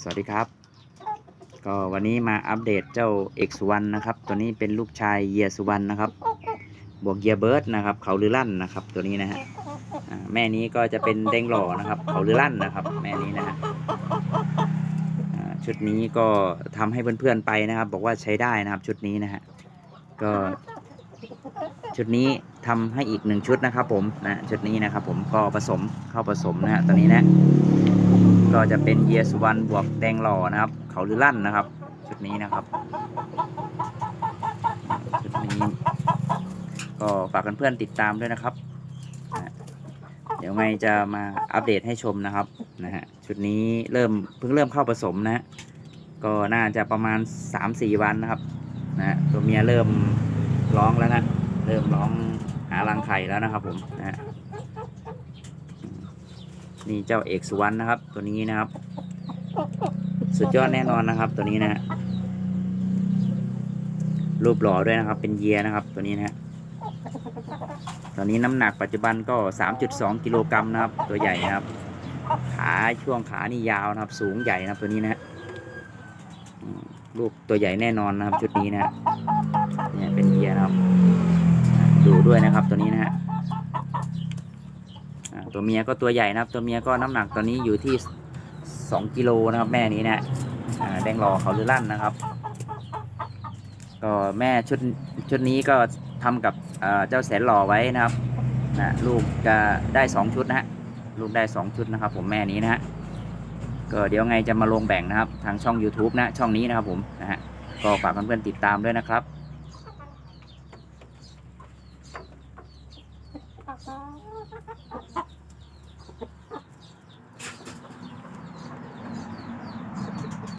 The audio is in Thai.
สวัสดีครับ ก็วันนี้มาอัปเดตเจ้าเอกสุวรรณนะครับ ตัวนี้เป็นลูกชายเยียสุวรรณนะครับ บวกเยียเบิร์ดนะครับ เขาลือลั่นนะครับ ตัวนี้นะฮะแม่นี้ก็จะเป็นเด้งหล่อนะครับ เขาลือลั่นนะครับ แม่นี้นะฮะชุดนี้ก็ทำให้เพื่อนๆไปนะครับ บอกว่าใช้ได้นะครับ ชุดนี้นะฮะก็ ชุดนี้ทำให้อีกหนึ่งชุดนะครับผมนะชุดนี้นะครับผมก็ผสมเข้าผสมนะฮะตัวนี้นะ ก็จะเป็นเยสุวรรณบวกแดงหล่อนะครับ เขาลือลั่นนะครับ ชุดนี้นะครับชุดนี้ก็ฝากเพื่อนๆติดตามด้วยนะครับ เดี๋ยวไงจะมาอัปเดตให้ชมนะครับนะฮะชุดนี้เริ่มเพิ่งเริ่มเข้าผสมนะ ก็น่าจะประมาณ 3-4 วันนะครับนะฮะตัวเมียเริ่ม ร้องแล้วนะ เริ่มร้องหารังไข่แล้วนะครับ ผมนะนี่เจ้าเอกสุวรรณนะครับ ตัวนี้นะครับ สุดยอดแน่นอนนะครับ ตัวนี้นะฮะรูปหล่อด้วยนะครับ เป็นเยียนะครับ ตัวนี้นะฮะตอนนี้น้ำหนักปัจจุบันก็ 3.2 กิโลกรัมนะครับ ตัวใหญ่นะครับ ขาช่วงขานี่ยาวนะครับ สูงใหญ่นะครับตัวนี้นะฮะ ลูกตัวใหญ่แน่นอนนะครับ ชุดนี้นะฮะเนี่ยเป็นเยียนะครับ ดูด้วยนะครับตัวนี้นะฮะตัวเมียก็ตัวใหญ่นะครับ ตัวเมียก็น้ำหนักตอนนี้อยู่ที่ 2กิโลนะครับแม่นี้นะแดงรอเขาลือลั่นนะครับ ก็แม่ชุดชุดนี้ก็ทำกับเจ้าแสนหล่อไว้นะครับนะลูกจะได้ 2 ชุดนะฮะลูกได้ 2 ชุดนะครับ ผมแม่นี้นะฮะ ก็เดี๋ยวไงจะมาลงแบ่งนะครับ ทางช่อง YouTube นะ ช่องนี้นะครับผมนะฮะก็ฝากเพื่อนๆติดตามด้วยนะครับ